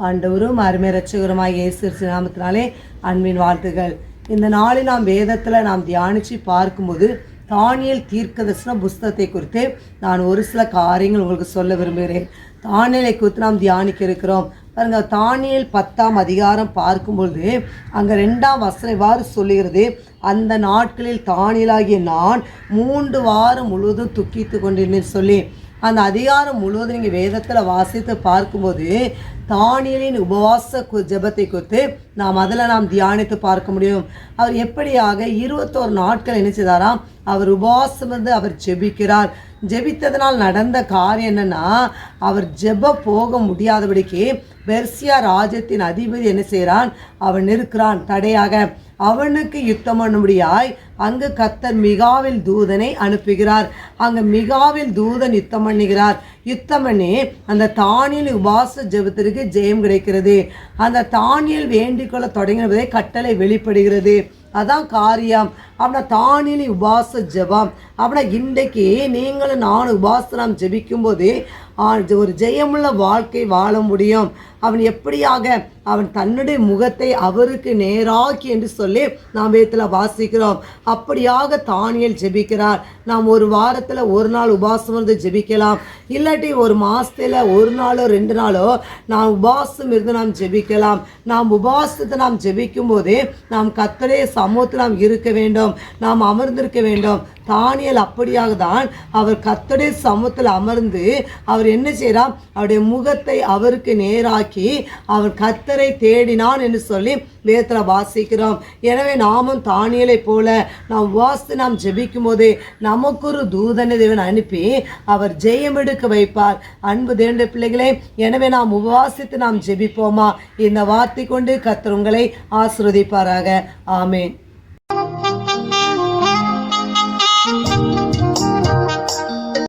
ஆண்டவரும் அருமை ரட்சகருமாய் இயேசு நாமத்தினாலே அன்பின் வாழ்த்துகள். இந்த நாளில் நாம் வேதத்தில் நாம் தியானித்து பார்க்கும்போது தானியல் தீர்க்கதர்சன புஸ்தகத்தை குறித்து நான் ஒரு சில காரியங்கள் உங்களுக்கு சொல்ல விரும்புகிறேன். தானியலை குறித்து நாம் தியானிக்க இருக்கிறோம். பாருங்க தானியல் பத்தாம் அதிகாரம் பார்க்கும்பொழுது அங்கே ரெண்டாம் வசனம் இவ்வாறு சொல்லுகிறது? அந்த நாட்களில் தானியலாகிய நான் மூன்று வாரம் முழுவதும் துக்கித்து கொண்டிருந்தேன் சொல்லி. அந்த அதிகாரம் முழுவதும் நீங்கள் வேதத்தில் வாசித்து பார்க்கும்போது தானியலின் உபவாச கு- ஜெபத்தை குறித்து நாம் அதில் நாம் தியானித்து பார்க்க முடியும். அவர் எப்படியாக இருபத்தோரு நாட்கள் என்ன செய்தாராம்? அவர் உபவாசம் வந்து அவர் ஜெபிக்கிறார். ஜெபித்ததனால் நடந்த காரியம் என்னன்னா அவர் ஜெப போக முடியாதபடிக்கு பெர்சியா ராஜ்யத்தின் அதிபதி என்ன செய்கிறான் அவன் இருக்கிறான் தடையாக. அவனுக்கு யுத்தம் பண்ணும்படியாய் அங்கு கத்தர் மிகாவில் தூதனை அனுப்புகிறார். அங்கு மிகாவில் தூதன் யுத்தம் பண்ணுகிறார். யுத்தம் பண்ணி அந்த தானியல் உபாச ஜெபத்திற்கு ஜெயம் கிடைக்கிறது. அந்த தானியல் வேண்டிக்கொள்ள தொடங்கினதே கட்டளை வெளிப்படுகிறது. அதான் காரியம். அப்படின்னா தானியலி உபாச ஜெபம். அப்படின்னா இன்றைக்கு நீங்களும் நானும் உபாசனம் ஜெபிக்கும்போது ஒரு ஜெயமுள்ள வாழ்க்கை வாழ முடியும். அவன் எப்படியாக அவன் தன்னுடைய முகத்தை அவருக்கு நேராக்கி என்று சொல்லி நாம் வேத்தில் வாசிக்கிறோம். அப்படியாக தானியல் ஜெபிக்கிறார். நாம் ஒரு வாரத்தில் ஒரு நாள் உபாசம் இருந்து ஜெபிக்கலாம். இல்லாட்டி ஒரு மாதத்தில் ஒரு நாளோ ரெண்டு நாளோ நாம் உபாசம் இருந்து நாம் ஜெபிக்கலாம். நாம் உபாசத்தை நாம் ஜெபிக்கும் போதே நாம் கத்தடைய சமூகத்தில் நாம் இருக்க வேண்டும். நாம் அமர்ந்திருக்க வேண்டும். தானியல் அப்படியாக தான் அவர் கத்தடைய சமூகத்தில் அமர்ந்து அவர் அவர் என்ன செய்கிறார் அவருடைய முகத்தை அவருக்கு நேராக்கி அவர் கத்தரை தேடினான் என்று சொல்லி வேத்தில் வாசிக்கிறோம். எனவே நாமும் தானியலை போல நாம் வாசித்து நாம் ஜெபிக்கும் போதே நமக்கு ஒரு தூதனை தேவன் அனுப்பி அவர் ஜெயம் எடுக்க வைப்பார். அன்பு தேண்ட பிள்ளைகளே எனவே நாம் உபவாசித்து நாம் ஜெபிப்போமா? இந்த வார்த்தை கொண்டு கத்தர் உங்களை ஆசிர்வதிப்பாராக. ஆமேன்.